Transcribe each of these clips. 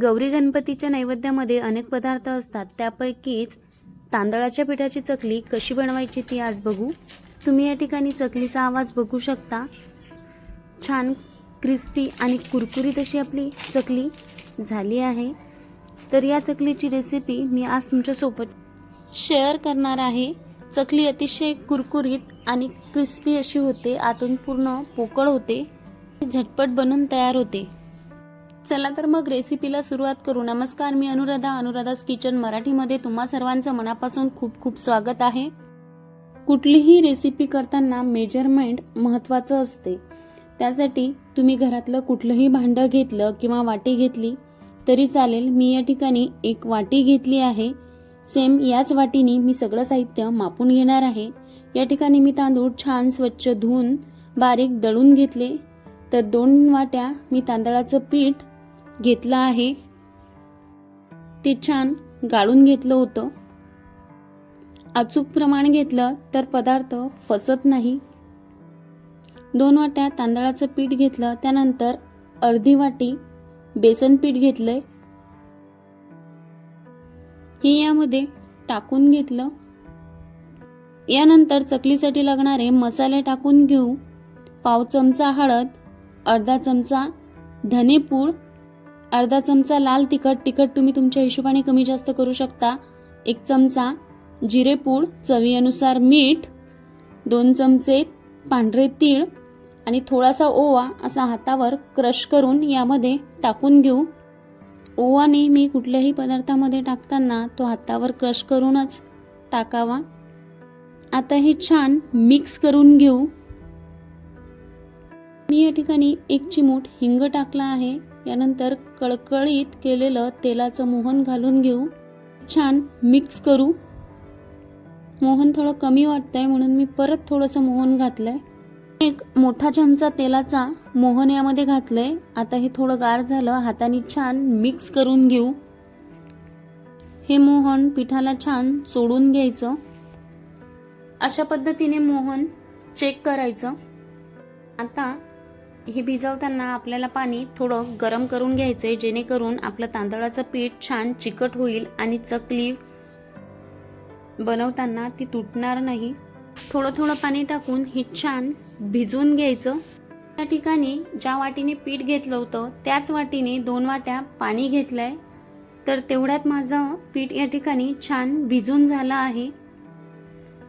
गौरी गणपतीच्या नैवेद्यामध्ये अनेक पदार्थ असतात. त्यापैकीच तांदळाच्या पिठाची चकली कशी बनवायची ती आज बघू. तुम्ही या ठिकाणी चकलीचा आवाज बघू शकता. छान क्रिस्पी आणि कुरकुरीत अशी आपली चकली झाली आहे. तर या चकलीची रेसिपी मी आज तुमच्यासोबत शेअर करणार आहे. चकली अतिशय कुरकुरीत आणि क्रिस्पी अशी होते. आतून पूर्ण पोकळ होते. झटपट बनून तयार होते. चला तर मग रेसिपीला सुरुवात करू. नमस्कार मी अनुराधा. अनुराधास किचन मराठीमध्ये तुम्हा सर्वांचं मनापासून खूप खूप स्वागत आहे. कुठलीही रेसिपी करताना मेजरमेंट महत्त्वाचं असते. त्यासाठी तुम्ही घरातलं कुठलंही भांडं घेतलं किंवा वाटी घेतली तरी चालेल मी या ठिकाणी एक वाटी घेतली आहे. सेम याच वाटीने मी सगळं साहित्य मापून घेणार आहे. या ठिकाणी मी तांदूळ छान स्वच्छ धुवून बारीक दळून घेतले. तर दोन वाट्या मी तांदळाचं पीठ घेतलं आहे. ते छान गाळून घेतलं होतं. अचूक प्रमाण घेतलं तर पदार्थ फसत नाही. दोन वाट्या तांदळाचं पीठ घेतलं त्यानंतर अर्धी वाटी बेसन पीठ घेतलंय. हे यामध्ये टाकून घेतलं. यानंतर चकलीसाठी लागणारे मसाले टाकून घेऊ. पाव चमचा हळद अर्धा चमचा धनेपूड अर्धा चमचा लाल तिखट तिखट तुम्ही तुमच्या हिशोबाने कमी जास्त करू शकता. एक चमचा जिरेपूड चवीनुसार मीठ दोन चमचे पांढरे तीळ आणि थोडासा ओवा असा हातावर क्रश करून यामध्ये टाकून घेऊ. ओवा नेहमी कुठल्याही पदार्थामध्ये टाकताना तो हातावर क्रश करूनच टाकावा. आता हे छान मिक्स करून घेऊ. मी या ठिकाणी एक चिमूट हिंग टाकला आहे. यानंतर कळकळीत केलेलं तेलाचं मोहन घालून घेऊ. छान मिक्स करू. मोहन थोडं कमी वाटतंय म्हणून मी परत थोडंसं मोहन घातलंय. एक मोठा चमचा तेलाचा मोहन यामध्ये घातलंय. आता हे थोडं गार झालं हाताने छान मिक्स करून घेऊ. हे मोहन पिठाला छान चोडून घ्यायचं. अशा पद्धतीने मोहन चेक करायचं. आता हे भिजवताना आपल्याला पाणी थोडं गरम करून घ्यायचं आहे जेणेकरून आपलं तांदळाचं पीठ छान चिकट होईल आणि चकली बनवताना ती तुटणार नाही. थोडं थोडं पाणी टाकून हे छान भिजवून घ्यायचं. त्या ठिकाणी ज्या वाटीने पीठ घेतलं होतं त्याच वाटीने दोन वाट्या पाणी घेतलंय. तर तेवढ्यात माझं पीठ या ठिकाणी छान भिजून झालं आहे.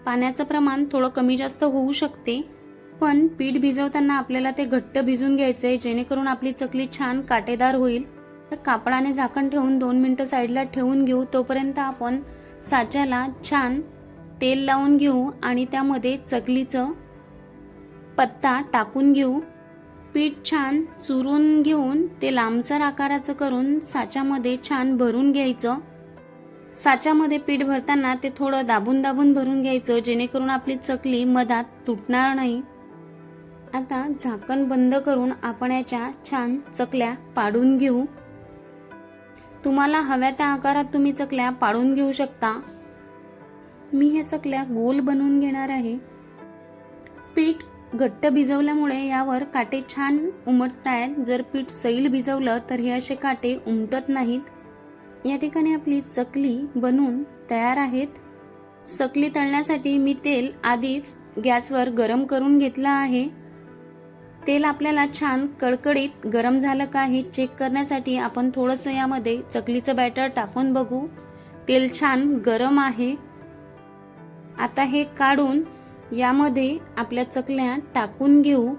पाण्याचं प्रमाण थोडं कमी जास्त होऊ शकते. पण पीठ भिजवताना आपल्याला ते घट्ट भिजून घ्यायचं आहे जेणेकरून आपली चकली छान काटेदार होईल. तर कापडाने झाकण ठेवून दोन मिनटं साईडला ठेवून घेऊ. तोपर्यंत आपण साच्याला छान तेल लावून घेऊ आणि त्यामध्ये चकलीचं पत्ता टाकून घेऊ. पीठ छान चुरून घेऊन ते लांबसर आकाराचं करून साच्यामध्ये छान भरून घ्यायचं. साच्यामध्ये पीठ भरताना ते थोडं दाबून दाबून भरून घ्यायचं जेणेकरून आपली चकली मधात तुटणार नाही. आता झाकण बंद करून आपण याच्या छान चकल्या पाडून घेऊ. तुम्हाला हव्या त्या आकारात तुम्ही चकल्या पाडून घेऊ शकता. मी ह्या चकल्या गोल बनवून घेणार आहे. पीठ घट्ट भिजवल्यामुळे यावर काटे छान उमटत आहेत जर पीठ सैल भिजवलं तर हे असे काटे उमटत नाहीत. या ठिकाणी आपली चकली बनवून तयार आहेत. चकली तळण्यासाठी मी तेल आधीच गॅसवर गरम करून घेतलं आहे. तेल आपल्याला छान कडकडीत गरम झालं का हे चेक करण्यासाठी आपण थोडंसं यामध्ये चकलीचं बॅटर टाकून बघू. तेल छान गरम आहे. आता हे काढून यामध्ये आपल्या चकल्या टाकून घेऊ.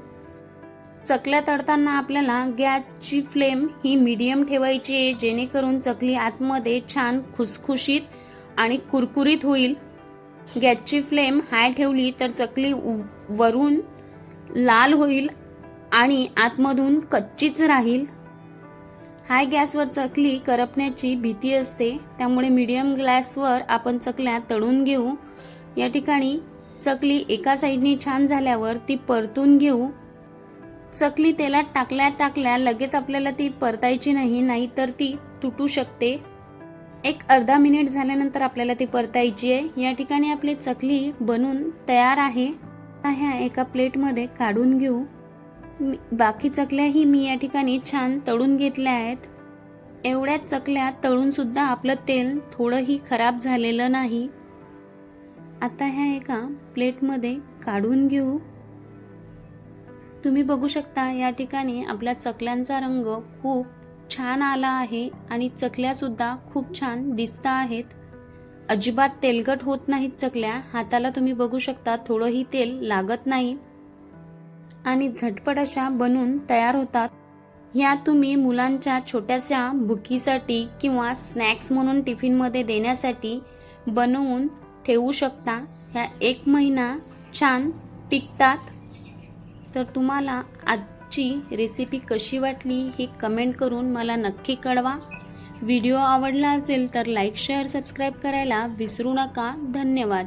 चकल्या तळताना आपल्याला गॅसची फ्लेम ही मीडियम ठेवायची आहे जेणेकरून चकली आतमध्ये छान खुसखुशीत आणि कुरकुरीत होईल. गॅसची फ्लेम हाय ठेवली तर चकली वरून लाल होईल आणि आतमधून कच्चीच राहील. हाय गॅसवर चकली करपण्याची भीती असते. त्यामुळे मीडियम ग्लासवर आपण चकल्या तळून घेऊ. या ठिकाणी चकली एका साईडनी छान झाल्यावर ती परतून घेऊ. चकली तेलात टाकल्या टाकल्या लगेच आपल्याला ती परतायची नाही नाहीतर ती तुटू शकते. एक अर्धा मिनिट झाल्यानंतर आपल्याला ती परतायची आहे. या ठिकाणी आपली चकली बनून तयार आहे. ह्या एका प्लेटमध्ये काढून घेऊ. बाकी चकल्याही मी या ठिकाणी छान तळून घेतल्या आहेत. एवढ्या चकल्या तळूनसुद्धा आपलं तेल थोडंही खराब झालेलं नाही. आता ह्या एका प्लेटमध्ये काढून घेऊ. तुम्ही बघू शकता या ठिकाणी आपल्या चकल्यांचा रंग खूप छान आला आहे आणि चकल्यासुद्धा खूप छान दिसता आहेत. अजिबात तेलकट होत नाहीत चकल्या. हाताला तुम्ही बघू शकता थोडंही तेल लागत नाही. आणि झटपट अशा बनून तयार होतात. ह्या तुम्ही मुलांच्या छोट्याशा भुकीसाठी किंवा स्नॅक्स म्हणून टिफिनमध्ये देण्यासाठी बनवून ठेवू शकता. ह्या एक महिना छान टिकतात. तर तुम्हाला आजची रेसिपी कशी वाटली ही कमेंट करून मला नक्की कळवा. व्हिडिओ आवडला असेल तर लाईक शेअर सबस्क्राईब करायला विसरू नका. धन्यवाद.